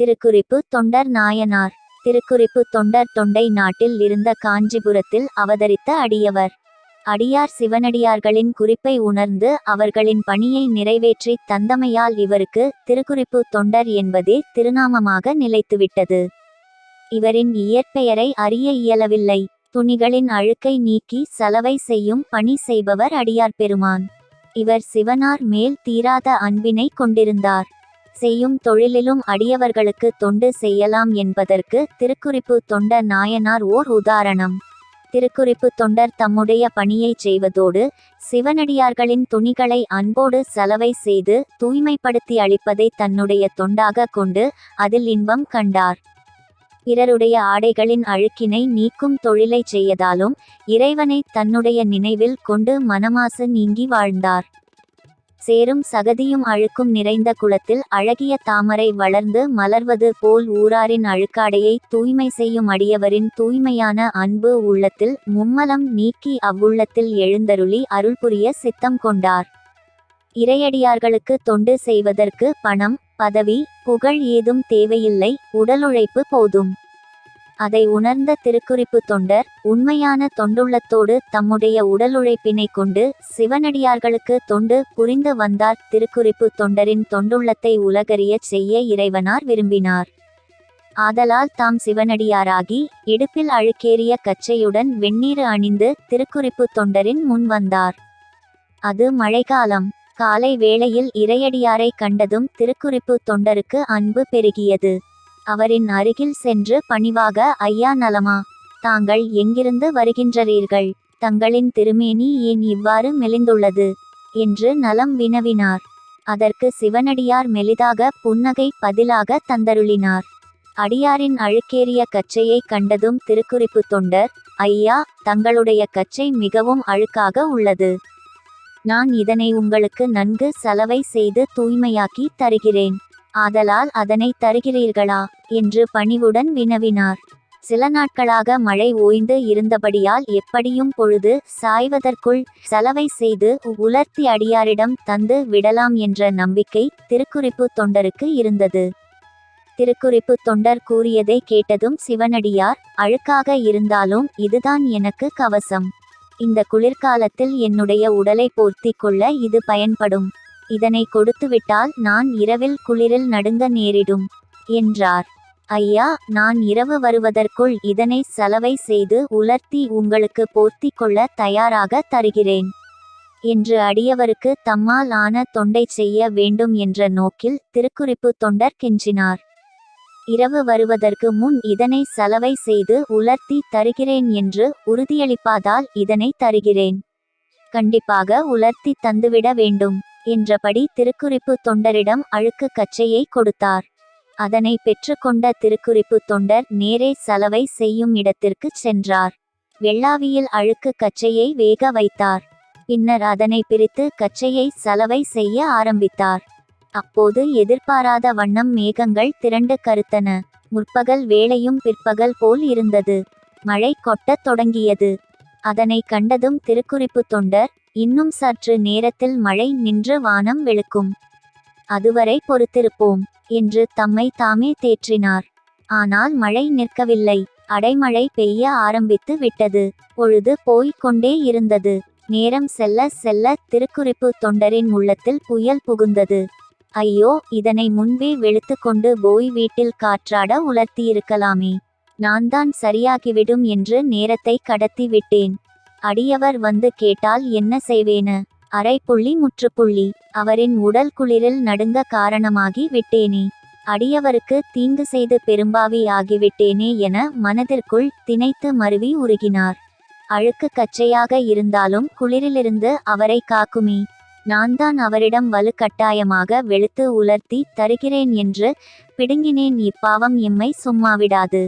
திருக்குறிப்பு தொண்டர் நாயனார். திருக்குறிப்பு தொண்டர் தொண்டை நாட்டில் இருந்த காஞ்சிபுரத்தில் அவதரித்த அடியவர். அடியார் சிவனடியார்களின் குறிப்பை உணர்ந்து அவர்களின் பணியை நிறைவேற்றி தந்தமையால் இவருக்கு திருக்குறிப்பு தொண்டர் என்பதே திருநாமமாக நிலைத்துவிட்டது. இவரின் இயற்பெயரை அறிய இயலவில்லை. துணிகளின் அழுக்கை நீக்கி சலவை செய்யும் பணி செய்பவர் அடியார் பெருமான். இவர் சிவனார் மேல் தீராத அன்பினை கொண்டிருந்தார். செய்யும் தொழிலிலும் அடியவர்களுக்கு தொண்டு செய்யலாம் என்பதற்கு திருக்குறிப்பு தொண்டர் நாயனார் ஓர் உதாரணம். திருக்குறிப்பு தொண்டர் தம்முடைய பணியை செய்வதோடு சிவனடியார்களின் துணிகளை அன்போடு சலவை செய்து தூய்மைப்படுத்தி அளிப்பதை தன்னுடைய தொண்டாக கொண்டு அதில் இன்பம் கண்டார். பிறருடைய ஆடைகளின் அழுக்கினை நீக்கும் தொழிலை செய்யதாலும் இறைவனை தன்னுடைய நினைவில் கொண்டு மனமாசு நீங்கி வாழ்ந்தார். சேரும் சகதியும் அழுக்கும் நிறைந்த குளத்தில் அழகிய தாமரை வளர்ந்து மலர்வது போல் ஊராரின் அழுக்காடையை தூய்மை செய்யும் அடியவரின் தூய்மையான அன்பு உள்ளத்தில் மும்மலம் நீக்கி அவ்வுள்ளத்தில் எழுந்தருளி அருள் புரிய சித்தம் கொண்டார். இறையடியார்களுக்கு தொண்டு செய்வதற்கு பணம் பதவி புகழ் ஏதும் தேவையில்லை உடலுழைப்பு போதும். அதை உணர்ந்த திருக்குறிப்பு தொண்டர் உண்மையான தொண்டுள்ளத்தோடு தம்முடைய உடலுழைப்பினை கொண்டு சிவனடியார்களுக்கு தொண்டு புரிந்து வந்தார். திருக்குறிப்பு தொண்டரின் தொண்டுள்ளத்தை உலகறியச் செய்ய இறைவனார் விரும்பினார். ஆதலால் தாம் சிவனடியாராகி இடுப்பில் அழுக்கேறிய கச்சையுடன் வெந்நீர் அணிந்து திருக்குறிப்பு தொண்டரின் முன் வந்தார். அது மழைக்காலம். காலை வேளையில் இறையடியாரை கண்டதும் திருக்குறிப்பு தொண்டருக்கு அன்பு பெருகியது. அவரின் அருகில் சென்று பணிவாக ஐயா நலமா? தாங்கள் எங்கிருந்து வருகின்றீர்கள் தங்களின் திருமேனி ஏன் இவ்வாறு மெலிந்துள்ளது? என்று நலம் வினவினார். அதற்கு சிவனடியார் மெலிதாக புன்னகை பதிலாக தந்தருளினார். அடியாரின் அழுக்கேறிய கச்சையை கண்டதும் திருக்குறிப்பு தொண்டர் ஐயா தங்களுடைய கச்சை மிகவும் அழுக்காக உள்ளது. நான் இதனை உங்களுக்கு நன்கு சலவை செய்து தூய்மையாக்கி தருகிறேன். ஆதலால் அதனை தருகிறீர்களா? என்று பணிவுடன் வினவினார். சில நாட்களாக மழை ஓய்ந்து இருந்தபடியால் எப்படியும் பொழுது சாய்வதற்குள் சலவை செய்து உலர்த்தி அடியாரிடம் தந்து விடலாம் என்ற நம்பிக்கை திருக்குறிப்பு தொண்டருக்கு இருந்தது. திருக்குறிப்பு தொண்டர் கூறியதை கேட்டதும் சிவனடியார் அழுக்காக இருந்தாலும் இதுதான் எனக்கு கவசம். இந்த குளிர்காலத்தில் என்னுடைய உடலை போர்த்தி கொள்ள இது பயன்படும். இதனை கொடுத்துவிட்டால் நான் இரவில் குளிரில் நடுங்க நேரிடும் என்றார். ஐயா நான் இரவு வருவதற்குள் இதனை சலவை செய்து உலர்த்தி உங்களுக்கு போர்த்தி கொள்ள தயாராக தருகிறேன் என்று அடியவருக்கு தம்மால் ஆன தொண்டை செய்ய வேண்டும் என்ற நோக்கில் திருக்குறிப்பு தொண்டர் கெஞ்சினார். இரவு வருவதற்கு முன் இதனை சலவை செய்து உலர்த்தி தருகிறேன் என்று உறுதியளிப்பாதால் இதனை தருகிறேன். கண்டிப்பாக உலர்த்தி தந்துவிட வேண்டும். என்றபடி திருக்குறிப்பு தொண்டரிடம் அழுக்கு கச்சையை கொடுத்தார். அதனை பெற்றுக்கொண்ட திருக்குறிப்பு தொண்டர் நேரே சலவை செய்யும் இடத்திற்கு சென்றார். வெள்ளாவியில் அழுக்கு கச்சையை வேக வைத்தார். பின்னர் அதனை பிரித்து கச்சையை சலவை செய்ய ஆரம்பித்தார். அப்போது எதிர்பாராத வண்ணம் மேகங்கள் திரண்டு கருத்தன. முற்பகல் வேளையும் பிற்பகல் போல் இருந்தது. மழை கொட்டத் தொடங்கியது. அதனை கண்டதும் திருக்குறிப்பு தொண்டர் இன்னும் சற்று நேரத்தில் மழை நின்று வானம் வெளுக்கும். அதுவரை பொறுத்திருப்போம் என்று தம்மை தாமே தேற்றினார். ஆனால் மழை நிற்கவில்லை. அடைமழை பெய்ய ஆரம்பித்து விட்டது. பொழுது போய்க் கொண்டே இருந்தது. நேரம் செல்ல செல்ல திருக்குறிப்பு தொண்டரின் உள்ளத்தில் புயல் புகுந்தது. ஐயோ இதனை முன்பே வெளுத்து கொண்டு போய் வீட்டில் காற்றாட உலர்த்தியிருக்கலாமே. நான் தான் சரியாகிவிடும் என்று நேரத்தை கடத்தி விட்டேன் அடியவர் வந்து கேட்டால் என்ன செய்வேன? அரை புள்ளி முற்றுப்புள்ளி. அவரின் உடல் குளிரில் நடுங்க காரணமாகி விட்டேனே. அடியவருக்கு தீங்கு செய்து பெரும்பாவி ஆகிவிட்டேனே என மனதிற்குள் திணைத்து மருவி உருகினார். அழுக்கு கச்சையாக இருந்தாலும் குளிரிலிருந்து அவரை காக்குமே. நான் தான் அவரிடம் வலுக்கட்டாயமாக வெளுத்து உலர்த்தி தருகிறேன் என்று பிடுங்கினேன். இப்பாவம் எம்மை சும்மாவிடாது.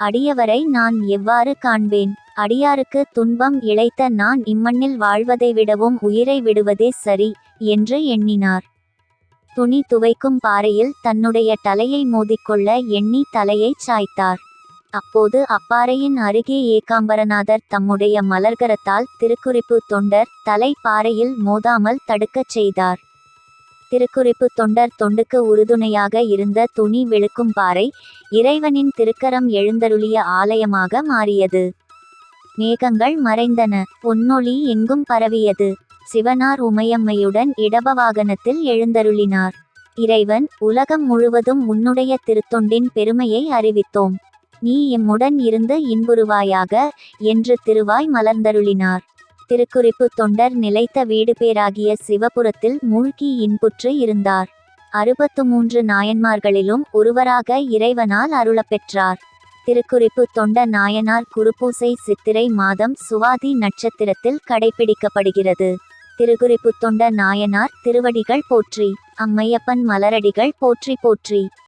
அடியவரை நான் எவ்வாறு காண்பேன்? அடியாருக்கு துன்பம் இழைத்த நான் இம்மண்ணில் வாழ்வதை விடவும் உயிரை விடுவதே சரி என்று எண்ணினார். துணி துவைக்கும் பாறையில் தன்னுடைய தலையை மோதிக்கொள்ள எண்ணி தலையைச் சாய்த்தார். அப்போது அப்பாறையின் அருகே ஏகாம்பரநாதர் தம்முடைய மலர்கரத்தால் திருக்குறிப்பு தொண்டர் தலை பாறையில் மோதாமல் தடுக்கச் செய்தார். திருக்குறிப்பு தொண்டர் தொண்டுக்கு உறுதுணையாக இருந்த துணி விழுக்கும் பாறை இறைவனின் திருக்கரம் எழுந்தருளிய ஆலயமாக மாறியது. மேகங்கள் மறைந்தன. பொன்னொளி எங்கும் பரவியது. சிவனார் உமையம்மையுடன் இடபவாகனத்தில் எழுந்தருளினார். இறைவன் உலகம் முழுவதும் உன்னுடைய திருத்தொண்டின் பெருமையை அறிவித்தோம். நீ எம்முடன் இருந்து இன்புறுவாயாக என்று திருவாய் மலர்ந்தருளினார். திருக்குறிப்பு தொண்டர் நிலைத்த வீடு பேராகிய சிவபுரத்தில் மூழ்கி இன்புற்று இருந்தார். அறுபத்து மூன்று நாயன்மார்களிலும் ஒருவராக இறைவனால் அருளப்பெற்றார். திருக்குறிப்பு தொண்ட நாயனார் குருபூசை சித்திரை மாதம் சுவாதி நட்சத்திரத்தில் கடைபிடிக்கப்படுகிறது. திருக்குறிப்பு தொண்ட நாயனார் திருவடிகள் போற்றி அம்மையப்பன் மலரடிகள் போற்றி போற்றி.